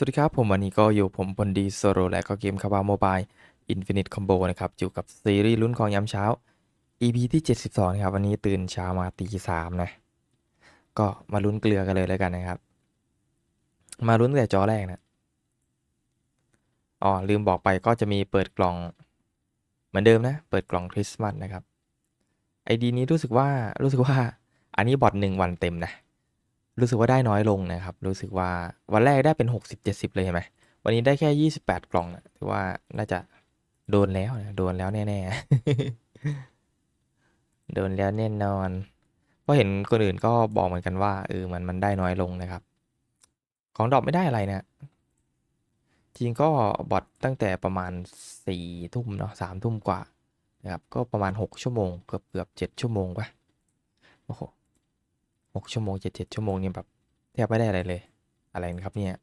สวัสดีครับผมวันนี้ก็อยู่ผมพลดีโซโลและก็เกมคาบาโมบายอินฟินิตคอมโบนะครับ อยู่กับซีรีส์ลุ้นของยามเช้า EP ที่ 72 นะครับ วันนี้ตื่นเช้ามาตีสามนะ ก็มาลุ้นเกลือกันเลยแล้วกันนะครับ มาลุ้นแต่จอแรกนะอ๋อลืมบอกไปก็จะมีเปิดกล่อง เหมือนเดิมนะ เปิดกล่องคริสต์มาสนะครับไอดีนี้รู้สึกว่ารู้สึกว่า อันนี้บอทหนึ่งวันเต็มนะ รู้สึกว่าได้น้อยลงนะครับ รู้สึกว่าวันแรกได้เป็น 60 70 เลยใช่ไหมวันนี้ได้แค่ 28 กล่องนะถือว่าน่าจะโดนแล้วนะโดนแล้วแน่ๆ โดนแล้วแน่นอนเพราะเห็นคนอื่นก็บอกเหมือนกันว่าเออมันมันได้น้อยลงนะครับ ของดรอปไม่ได้อะไรนะจริงก็บอทตั้งแต่ประมาณสี่ทุ่มเนาะสามทุ่มกว่านะครับ ก็ประมาณหกชั่วโมงเกือบเกือบเจ็ดชั่วโมงปะโอ้โห หกชั่วโมงเจ็ดเจ็ดชั่วโมงเนี่ยแบบแทบไม่ได้อะไรเลย อะไรนะครับเนี่ย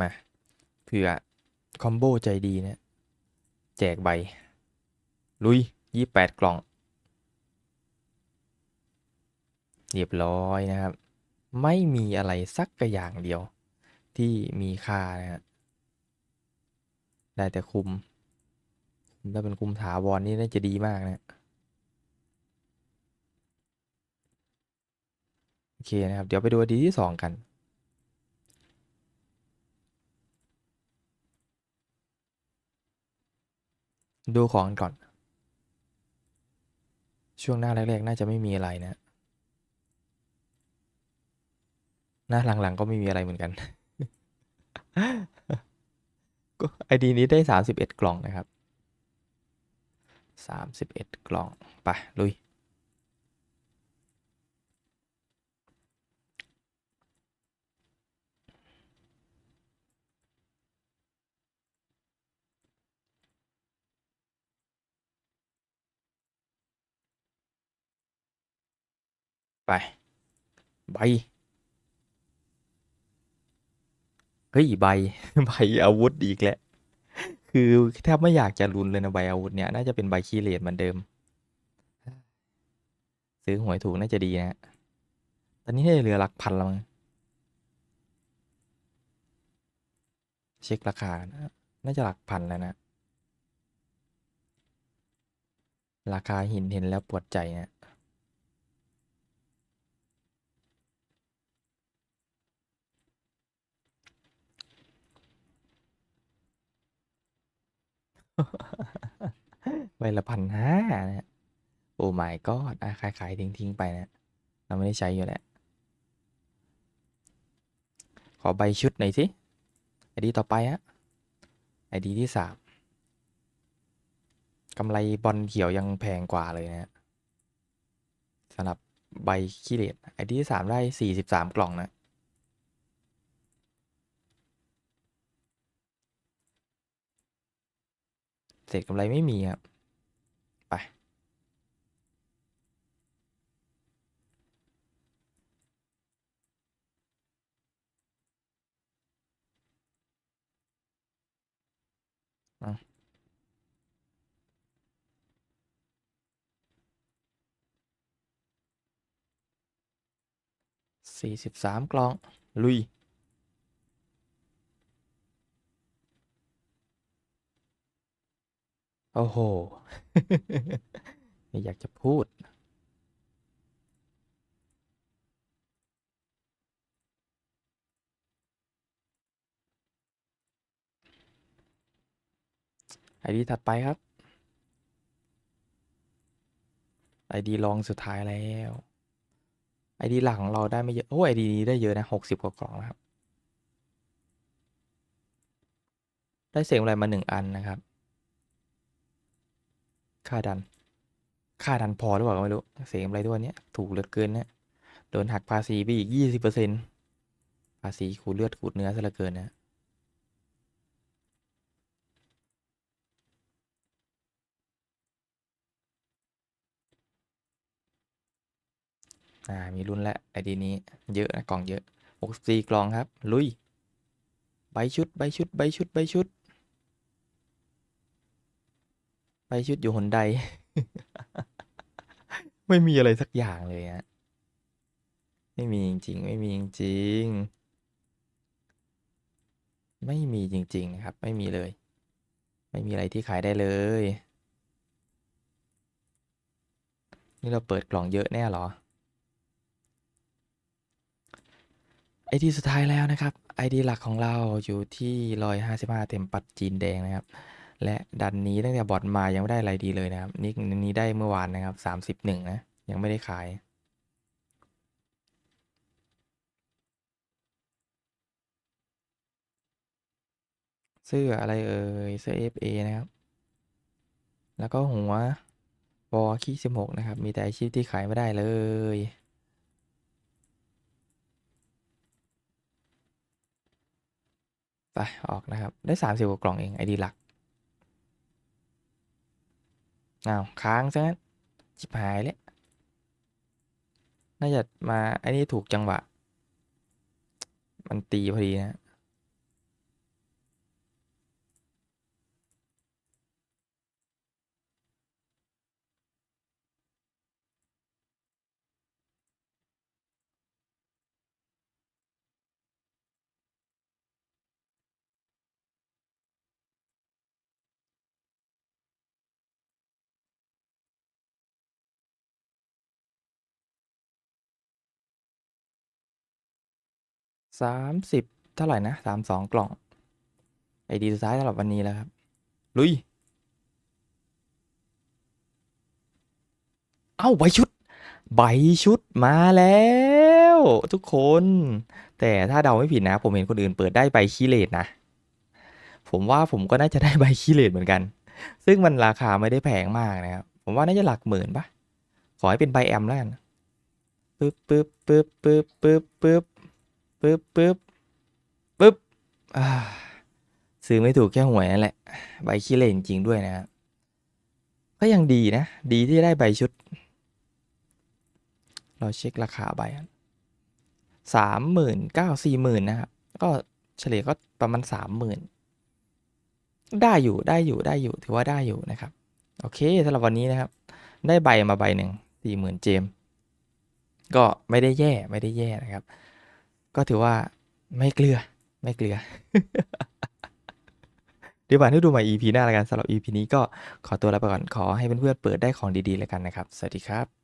มาเผื่อคอมโบใจดีนะ แจกใบ ลุยยี่แปดกล่อง เรียบร้อยนะครับ ไม่มีอะไรสักกระอย่างเดียว ที่มีค่านะฮะได้แต่คุม ถ้าเป็นคุมถาวรนี่น่าจะดีมากนะ อเคนะครับ เดี๋ยวไปดูอดีที่สองกันดูของกันก่อน ช่วงหน้าแรกๆ น่าจะไม่มีอะไรนะ หน้าหลังๆ ก็ไม่มีอะไรเหมือนกัน ก็ไอดีนี้ได้สามสิบเอ็ดกล่องนะครับสามสิบเอ็ดกล่อง ไป ลุย ไป ใบ เฮ้ย ใบ ใบอาวุธอีกแล้ว คือแทบไม่อยากจะลุ้นเลยนะใบอาวุธเนี่ย น่าจะเป็นใบคีย์เลดเหมือนเดิม ซื้อหวยถูกน่าจะดีนะ ตอนนี้ให้เหลือหลักพันแล้วมั้ง เช็คราคานะน่าจะหลักพันแล้วนะ ราคาหินเห็นแล้วปวดใจนะ ใบละพันห้านะฮะโอ้ my god อะขายขายทิ้งทิ้งไปนะเราไม่ได้ใช้อยู่แหละขอใบชุดหน่อยสิไอดีต่อไปฮะไอดีที่สามกำไรบอลเขียวยังแพงกว่าเลยนะสำหรับใบขี้เหร่ไอดีที่สามได้สี่สิบสามกล่องนะ เศษกำไรไม่มีครับ ไปสี่สิบสามกล่อง ลุย โอ้โห ไม่อยากจะพูด ไอดีถัดไปครับ ไอดีลองสุดท้ายแล้วไอดีหลักของเราได้ไม่เยอะ โอ้ไอดีนี้ได้เยอะนะหกสิบกว่ากล่องนะครับ ได้เสียงอะไรมาหนึ่งอันนะครับ ค่าดัน ค่าดันพอหรือเปล่าก็ไม่รู้ เสียงอะไรด้วยเนี้ยถูกเหลือเกินเนี่ยโดนหักภาษีไปอีกยี่สิบเปอร์เซ็นภาษีขูดเลือดขูดเนื้อซะเหลือเกินนะอ่า มีรุ่นและไอดีนี้เยอะนะกล่องเยอะหกสี่กล่องครับ ลุย ใบชุด ใบชุด ใบชุด ใบชุด ใบชุดอยู่หนใด ไม่มีอะไรสักอย่างเลยฮะไม่มีจริงๆ ไม่มีจริงๆ ไม่มีจริง ๆ ครับ ไม่มีเลย ไม่มีอะไรที่ขายได้เลย นี่เราเปิดกล่องเยอะแน่หรอ ไอดีสุดท้ายแล้วนะครับไอดีหลักของเราอยู่ที่ร้อยห้าสิบห้าเต็มปัดจีนแดงนะครับ และดันนี้ตั้งแต่บอทมายังไม่ได้อะไรดีเลยนะครับนี่นี้ได้เมื่อวานนะครับสามสิบหนึ่งนะ ยังไม่ได้ขายเสื้ออะไรเอ่ยเสื้อ FA นะครับ แล้วก็หัววอขี้สิบหกนะครับ มีแต่อาชีพที่ขายไม่ได้เลย ไป ออกนะครับ ได้สามสิบกว่ากล่องเองไอดีหลัก อ้าวค้างซะงั้นจิบหายเลยน่าจะมาไอ้นี่ถูกจังหวะ มันตีพอดีนะ สามสิบเท่าไหร่นะสามสองกล่อง ไอดีสุดท้ายสำหรับวันนี้แล้วครับ ลุย เอ้าใบชุด ใบชุดมาแล้ว ทุกคน แต่ถ้าเดาไม่ผิดนะ ผมเห็นคนอื่นเปิดได้ใบขี้เลดนะ ผมว่าผมก็น่าจะได้ใบขี้เลดเหมือนกัน ซึ่งมันราคาไม่ได้แพงมากนะครับ ผมว่าน่าจะหลักหมื่นปะขอให้เป็นใบแอมแล้วกันปึ๊บปึ๊บปึ๊บปึ๊บปึ๊บปึ๊บ ปึ๊บปึ๊บปึ๊บอ่าซื้อไม่ถูกแค่หวยนั่นแหละ ใบขี้เลนจริงด้วยนะครับก็ยังดีนะ ดีที่ได้ใบชุด เราเช็คราคาใบสามหมื่นเก้าสี่หมื่นนะครับ ก็เฉลี่ยก็ประมาณสามหมื่นได้อยู่ได้อยู่ได้อยู่ถือว่าได้อยู่นะครับ โอเคสำหรับวันนี้นะครับ ได้ใบมาใบหนึ่งสี่หมื่นเจม ก็ไม่ได้แย่ไม่ได้แย่นะครับ ก็ถือว่าไม่เกลือไม่เกลือเดี๋ยวบานให้ดูใหม่ EP หน้าแล้วกันสำหรับ EP นี้ก็ขอตัวลาไปก่อนขอให้เพื่อนๆเปิดได้ของดีๆแล้วกันนะครับ สวัสดีครับ